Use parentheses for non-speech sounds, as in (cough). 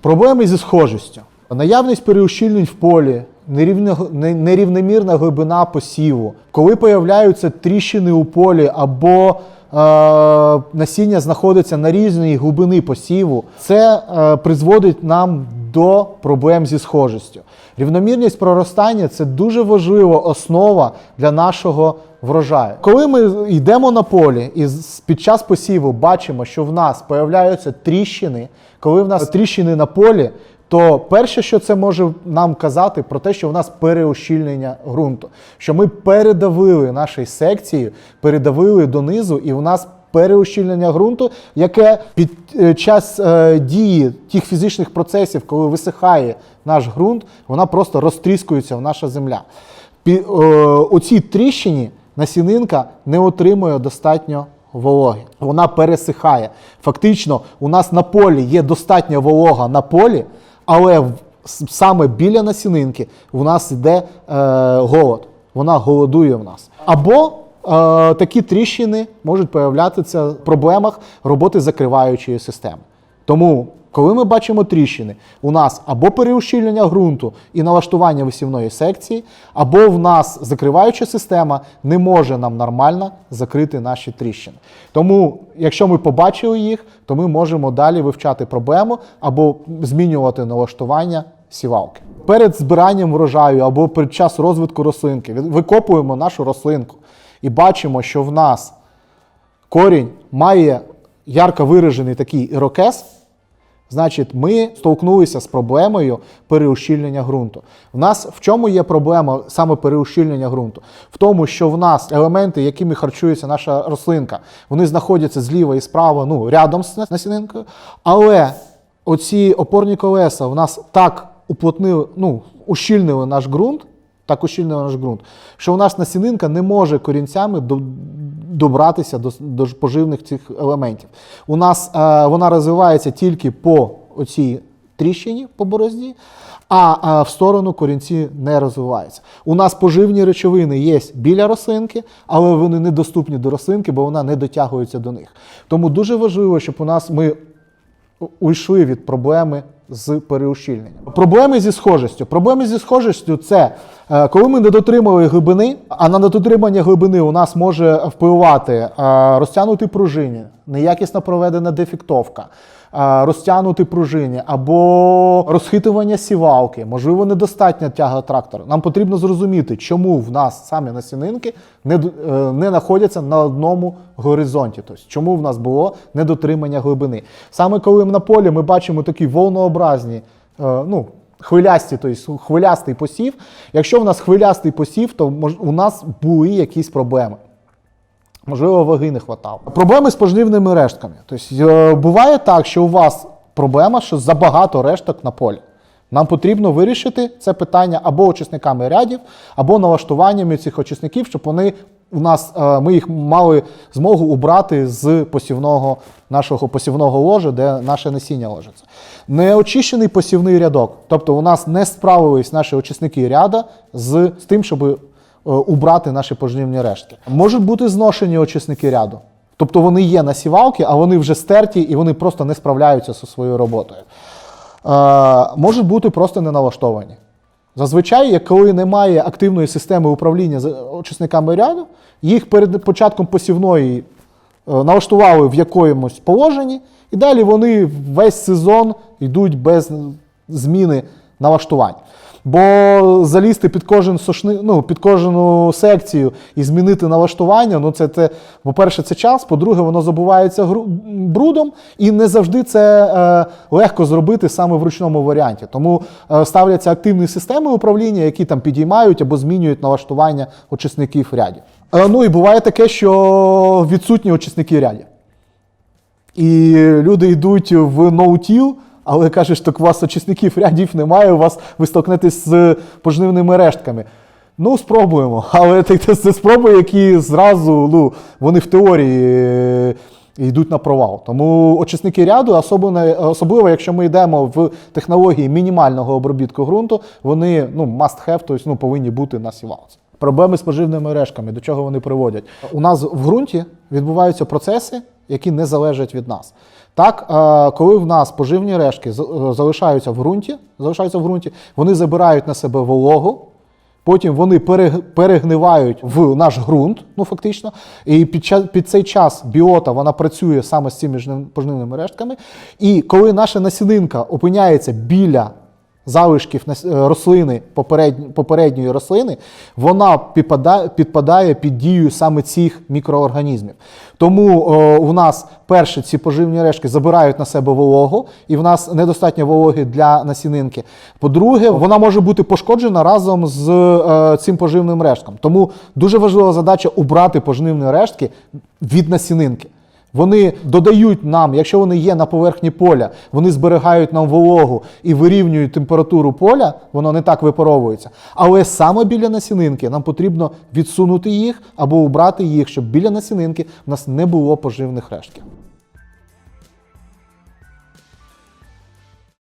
Проблеми зі схожістю. Наявність переущільнень в полі, нерівно- нерівномірна глибина посіву, коли появляються тріщини у полі або е, насіння знаходиться на різній глибини посіву, це е, призводить нам до проблем зі схожістю. Рівномірність проростання це дуже важлива основа для нашого врожаю. Коли ми йдемо на полі і під час посіву бачимо, що в нас появляються тріщини, коли в нас тріщини на полі, то перше, що це може нам казати, про те, що в нас переущільнення ґрунту, що ми передавили нашої секції, передавили донизу, і в нас переущільнення ґрунту, яке під е, час е, дії тих фізичних процесів, коли висихає наш ґрунт, вона просто розтріскується в наша земля. Е, оцій тріщині насінинка не отримує достатньо вологи. Вона пересихає. Фактично, у нас на полі є достатня волога на полі, але саме біля насінинки у нас йде е, голод. Вона голодує в нас. Або такі тріщини можуть появлятися в проблемах роботи закриваючої системи. Тому, коли ми бачимо тріщини, у нас або переущільнення ґрунту і налаштування висівної секції, або в нас закриваюча система не може нам нормально закрити наші тріщини. Тому, якщо ми побачили їх, то ми можемо далі вивчати проблему або змінювати налаштування сівалки. Перед збиранням врожаю або під час розвитку рослинки викопуємо нашу рослинку і бачимо, що в нас корінь має ярко виражений такий ірокез, значить, ми столкнулися з проблемою переущільнення ґрунту. В нас в чому є проблема саме переущільнення ґрунту? В тому, що в нас елементи, якими харчується наша рослинка, вони знаходяться зліва і справа, ну, рядом з насінинкою, але оці опорні колеса в нас так уплотнили, ну, ущільнили наш ґрунт, так ущільнили наш ґрунт, що у нас насінинка не може корінцями до, добратися до, до поживних цих елементів. У нас е, вона розвивається тільки по оцій тріщині по борозні, а е, в сторону корінці не розвиваються. У нас поживні речовини є біля рослинки, але вони недоступні до рослинки, бо вона не дотягується до них. Тому дуже важливо, щоб у нас ми уйшли від проблеми з переущільненням. Проблеми зі схожістю. Проблеми зі схожістю це е, коли ми не дотримали глибини, а на недотримання глибини у нас може впливати розтягнути пружині, неякісно проведена дефектовка. Розтягнути пружині або розхитування сівалки, можливо, недостатня тяга трактора. Нам потрібно зрозуміти, чому в нас самі насінинки не, е, не знаходяться на одному горизонті. Тобто, чому в нас було недотримання глибини. Саме коли на полі ми бачимо такі волнообразні, е, ну, хвилясті, тобто хвилястий посів. Якщо в нас хвилястий посів, то у нас були якісь проблеми. Можливо, ваги не хватало. Проблеми з пожнивними рештками. Тобто, е, буває так, що у вас проблема, що забагато решток на полі. Нам потрібно вирішити це питання або очисниками рядів, або налаштуваннями цих очисників, щоб вони у нас е, ми їх мали змогу убрати з посівного нашого посівного ложа, де наше насіння ложиться. Неочищений посівний рядок. Тобто у нас не справились наші очисники ряда з, з тим, щоб убрати наші пожнивні рештки. Можуть бути зношені очисники ряду. Тобто вони є на сівалки, а вони вже стерті і вони просто не справляються зі своєю роботою. Е, можуть бути просто не налаштовані. Зазвичай, коли немає активної системи управління очисниками ряду, їх перед початком посівної е, налаштували в якомусь положенні, і далі вони весь сезон йдуть без зміни налаштувань. Бо залізти під кожен сошни, ну, під кожну секцію і змінити налаштування, ну це, це по-перше, це час, по-друге, воно забувається брудом, і не завжди це е, легко зробити саме в ручному варіанті. Тому е, ставляться активні системи управління, які там підіймають або змінюють налаштування очисників рядів. Е, ну і буває таке, що відсутні очисники рядів. І люди йдуть в ноутіл, але що так у вас очисників рядів немає, у вас ви столкнетесь з пожнивними рештками. Ну, спробуємо. (laughs) Але це спроби, які зразу ну, вони в теорії е, йдуть на провал. Тому очисники ряду, особливо, особливо якщо ми йдемо в технології мінімального обробітку ґрунту, вони ну, must have, тобто ну, повинні бути на сівалці. Проблеми з поживними рештками, до чого вони приводять? У нас в ґрунті відбуваються процеси, які не залежать від нас. Так, е, коли в нас поживні рештки е, залишаються в ґрунті, залишаються в ґрунті, вони забирають на себе вологу, потім вони перегнивають в наш ґрунт, ну фактично. І під, час, під цей час біота вона працює саме з цими жнив- пожнивними рештками. І коли наша насінинка опиняється біля залишків е, рослини, попередньої, рослини, вона підпадає, під дію саме цих мікроорганізмів. Тому у нас перше ці поживні рештки забирають на себе вологу, і в нас недостатньо вологи для насінинки. По-друге, вона може бути пошкоджена разом з е, цим поживним рештком. Тому дуже важлива задача убрати поживні рештки від насінинки. Вони додають нам, якщо вони є на поверхні поля, вони зберігають нам вологу і вирівнюють температуру поля, воно не так випаровується. Але саме біля насінинки нам потрібно відсунути їх або убрати їх, щоб біля насінинки в нас не було поживних рештків.